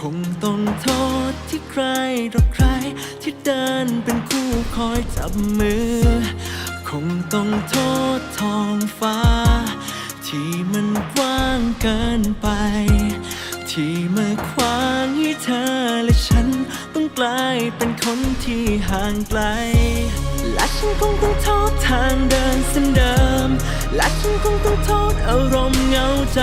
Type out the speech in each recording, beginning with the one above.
คงต้องโทษที่ใครรอกใคร ที่เดินเป็นคู่คอยจับมือ คงต้องโทษท้องฟ้า ที่มันกว้างเกินไป ที่มาขวางให้เธอและฉันต้องกลายเป็นคนที่ห่างไกลและฉันคงต้องโทษทางเดินเส้นเดิม และฉันคงต้องโทษอารมณ์เหงาใจ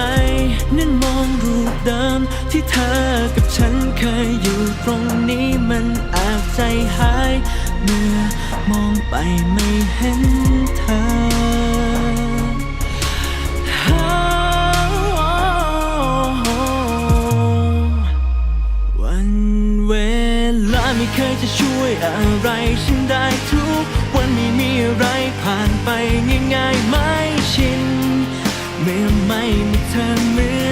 ที่เธอกับฉันเคยอยู่ตรงนี้มันแอบใจหาย เมื่อมองไปไม่เห็นเธอวันเวลาไม่เคยจะช่วยอะไรฉันได้ทุก วันไม่มีอะไรผ่านไปง่ายๆไม่ชิน เมื่อไม่มีเธอเมือ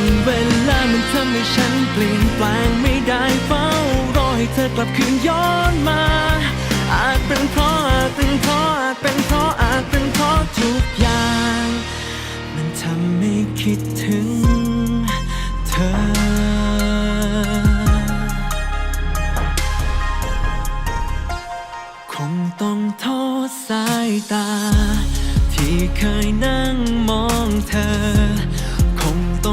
วันเวลามันทำให้ฉันเปลี่ยนแปลงไม่ได้เฝ้ารอให้เธอกลับคืนย้อนมา อาจเป็นเพราะอาจเป็นเพราะอาจเป็นเพราะอาจเป็นเพราะทุกอย่าง มันทำให้คิดถึงเธอคงต้องโทษสายตา ที่เคยนั่งมองเธอ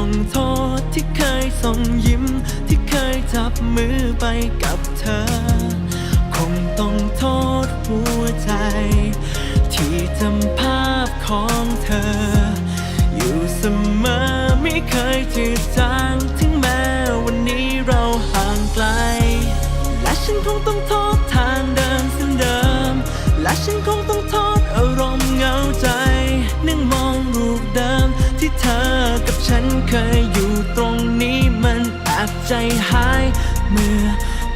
คงต้องโทษที่เคยส่งยิ้ม ที่เคยจับมือไปกับเธอ คงต้องโทษหัวใจ ที่จำภาพของเธอ อยู่เสมอไม่เคยจืดจางถึงแม้วันนี้เราห่างไกล และฉันคงต้องโทษทางเดินเส้นเดิม และฉันคง เคยอยู่ตรงนี้มันแอบใจหาย เมื่อ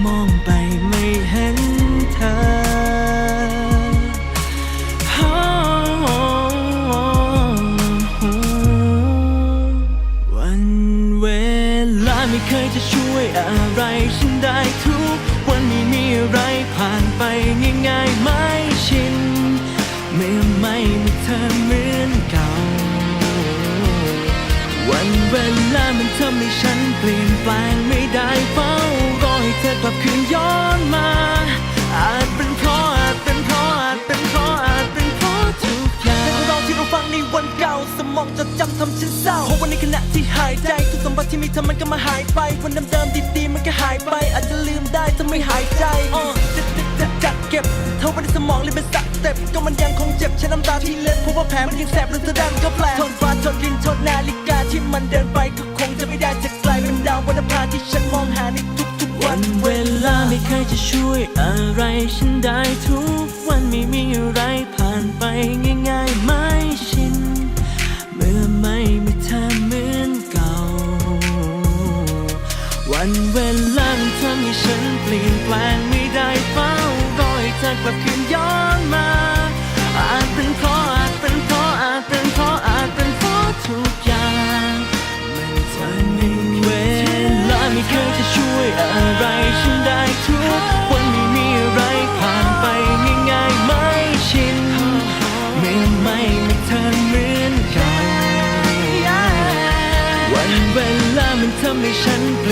มองไปไม่เห็นเธอวันเวลาไม่เคยจะช่วยอะไรฉันได้ำให้ฉันเปลี่ยนแปลงไม่ได้เฝ้ารอให้เธอกลับคืนย้อนมา อาจเป็นเพราะอาจเป็นเพราะอาจเป็นเพราะอาจเป็นเพราะทุกอย่างเพลงของเราที่เราฟังในวันเก่าสมองจดจำทำฉันเศร้าเพราะวันในขณะที่หายใจทุกสมบัติที่มีเธอมันก็มาหายไปวันเดิมๆดีๆมันก็หายไป อาจจะลืมได้ถ้าไม่หายใจอ่อจะจะจะจะเก็บเธอไว้ในสมองเลยเป็นสเต็ปก็มันยังคงเจ็บใช้น้ำตาที่เล็บเพราะว่าแผลมันยังแสบหรือจะดันก็แผลทนฟ้าทนดินทนนาฬิกาที่มันเดินไปก็คง จะไม่ได้จะกลายเป็นดาววันภาที่ฉันมองหาในทุกๆวันเวลาไม่เคยจะช่วยอะไรฉันได้ทุกวันไม่มีอะไรผ่านไปง่ายๆไม่ชินเมื่อไม่มีเธอเหมือนเก่า วันเวลาทำให้ฉันเปลี่ยนแปลงไม่ได้เฝ้ารอให้เธอกลับคืนย้อนมาอาจเป็นเพราะ ให้ฉันเปลี่ยน